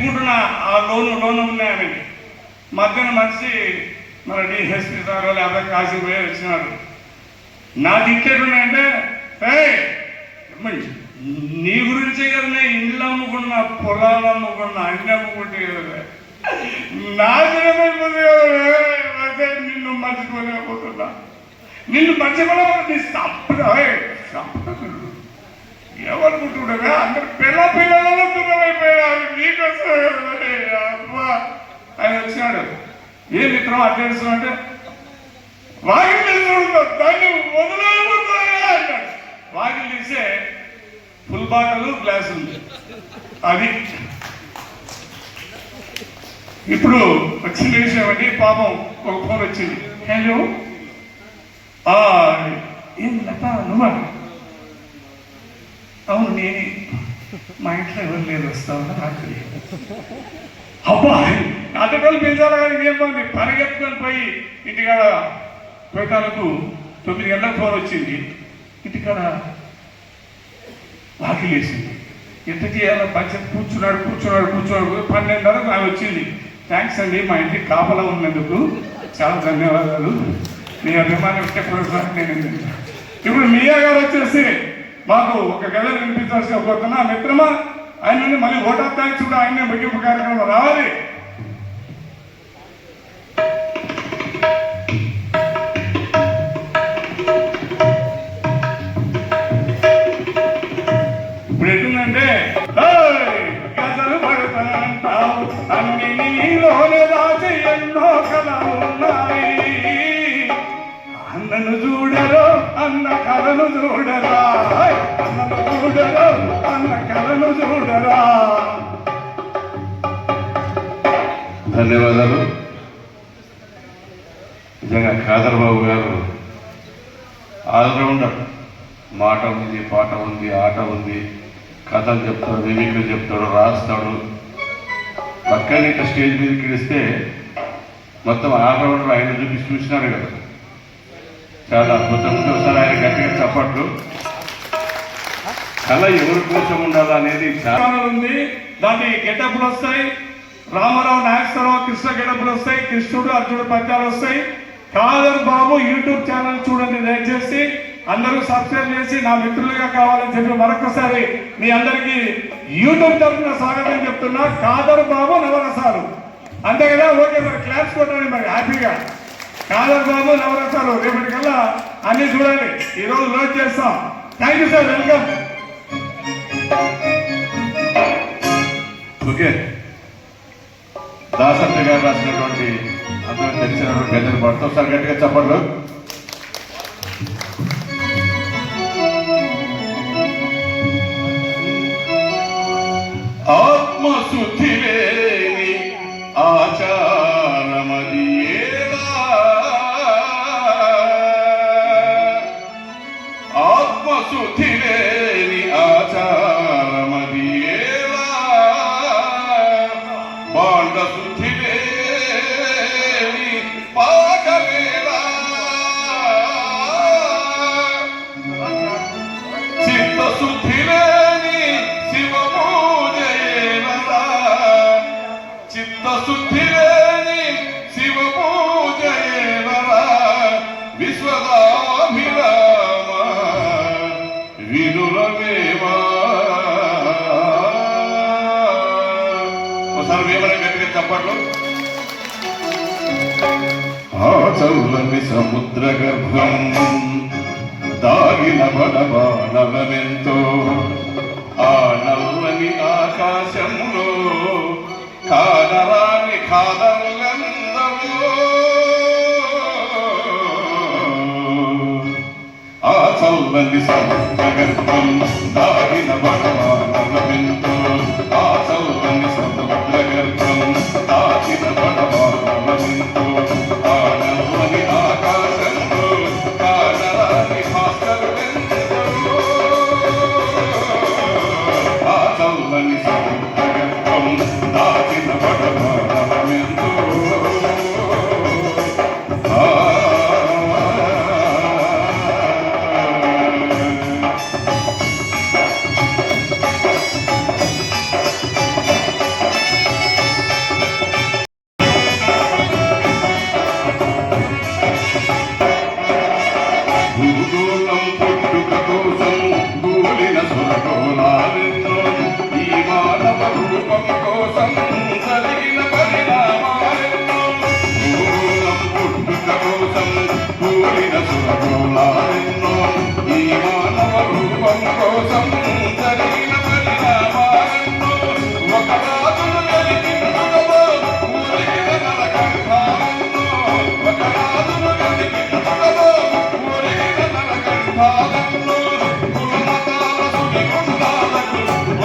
అనుకుంటున్న ఆ లోను లోను ఉన్నాయని మధ్యన మనిషి మన డిఎస్పీ సార్ లేకపోతే కాశీపోయి వచ్చినాడు. నా తిట్టేటున్నాయంటే ఏ నీ గురించే కదా నేను ఇల్లు అమ్ముకున్నా పొలాలు అమ్ముకున్నా అన్ని అమ్ముకుంటే కదా. నాశనమైపోతే అదే నిన్ను మర్చిపోలేకపోతున్నా. నిన్ను మర్చిపోలే నీ తప్పుడు ఏమనుకుంటున్నావే? అందరు పిల్ల పిల్లలలో దూరమైపోయారు నీకోసం అమ్మా ఆయన వచ్చినాడు ఏ మిత్రం అడ్రస్ అంటే వాకిలు తీసుకుంటా దాన్ని వదిలేయబోతున్నాయా అన్నాడు. వాకిలు తీసే ఫుల్ బాటలు గ్లాసులు అది. ఇప్పుడు వచ్చిన విషయం అండి పాపం ఒక ఫోన్ వచ్చింది. హలో ఏం లత నువ్వా? అవును నేనే. మా ఇంట్లో ఎవరు లేదు వస్తావా? నాకు అబ్బా నాటకాలు పిలిచాలా కానీ ఏమంది పరిగెత్తుకొని పోయి ఇంటికాడ పేటాలకు తొమ్మిది గంటలకు ఫోన్ వచ్చింది. ఇంటికాడ వాకిలేసింది ఎంత చేయాలో పంచం కూర్చున్నాడు కూర్చున్నాడు కూర్చున్నాడు. పన్నెండున్నరకు ఆమె వచ్చింది. థ్యాంక్స్ అండి మా ఇంటికి కాపలా ఉన్నందుకు చాలా ధన్యవాదాలు. మీ అభిమానం ఇస్తే నేను ఇప్పుడు మీయా గారు వచ్చేసి మాకు ఒక గద వినిపించాల్సిన కోరుతున్నా మిత్రమా ఆయన మళ్ళీ ఓట్ థ్యాంక్స్ కూడా ఆయన ముగింపు కార్యక్రమం రావాలి. ఇప్పుడు ఎట్టుందంటే కథలు అన్ని నీలోనే దాచి ఎన్నో కళలు ఉన్నాయి. అన్నను చూడరు అన్న కథను చూడరా. ధన్యవాదాలు. నిజంగా ఖాదర్ బాబు గారు ఆల్రౌండర్. మాట ఉంది పాట ఉంది ఆట ఉంది. కథలు చెప్తాడు మిమిక్రీ చెప్తాడు రాస్తాడు. పక్కన ఇట్లా స్టేజ్ మీద ఇడిస్తే మొత్తం ఆల్రౌండర్ ఆయన చూపి చూసినారు కదా. చాలా అద్భుతంగా ఒకసారి ఆయన గట్టిగా చప్పట్లు. కళ ఎవరి కోసం ఉండాలి అనేది ఉంది. దాంట్లో గెటప్లు వస్తాయి. రామారావు నాగేశ్వరరావు కృష్ణ గెటప్లు వస్తాయి. కృష్ణుడు అర్జునుడు పద్యాలు వస్తాయి. కాదర్ బాబు యూట్యూబ్ ఛానల్ చూడండి దయచేసి అందరూ సబ్స్క్రైబ్ చేసి నా మిత్రులుగా కావాలని చెప్పి మరొకసారి మీ అందరికీ యూట్యూబ్ తరఫున స్వాగతం చెప్తున్నా. కాదర్ బాబు నవరసాలు. అంతే కదా? ఓకే మరి క్లాప్స్ కొట్టండి మరి హ్యాపీగా. కాదర్ బాబు నవరసాలు. రేపటికల్లా అన్ని చూడాలి. ఈ రోజు చేస్తాం. Thank you sir welcome okay. దాసత్య గారు రాసినటువంటి అందరూ తెలిసినటువంటి గజల్ పాడుతూ ఒకసారి గట్టిగా చెప్పండి. ఆ సముద్ర గర్భం దాగిన బడబానలమెంతో ఆ నల్లని ఆకాశంలో కానరాని కాదరులందరూ ఆ చల్లని సముద్ర గర్భం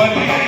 Hare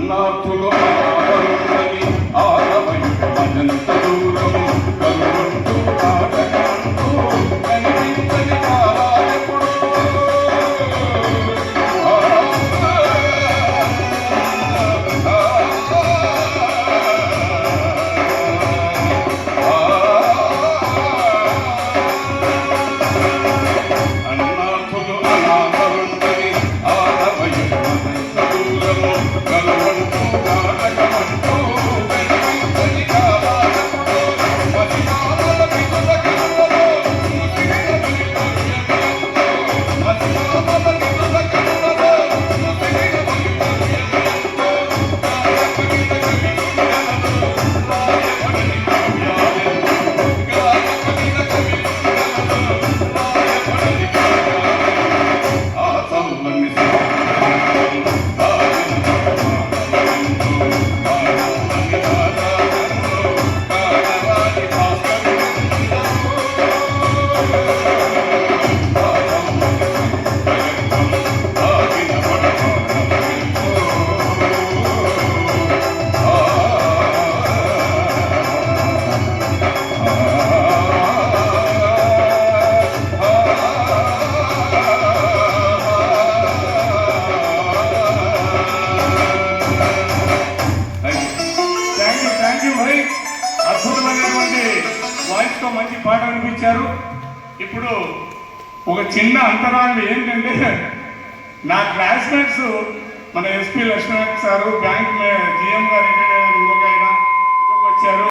అన్నార్థుగా పంపించారు. ఇప్పుడు ఒక చిన్న అంతరాయం ఏంటంటే నా క్లాస్మేట్స్ మన SP Lakshminarayana sir bank GM గారు ఇంకొక ఆయన ఇంకొక వచ్చారు.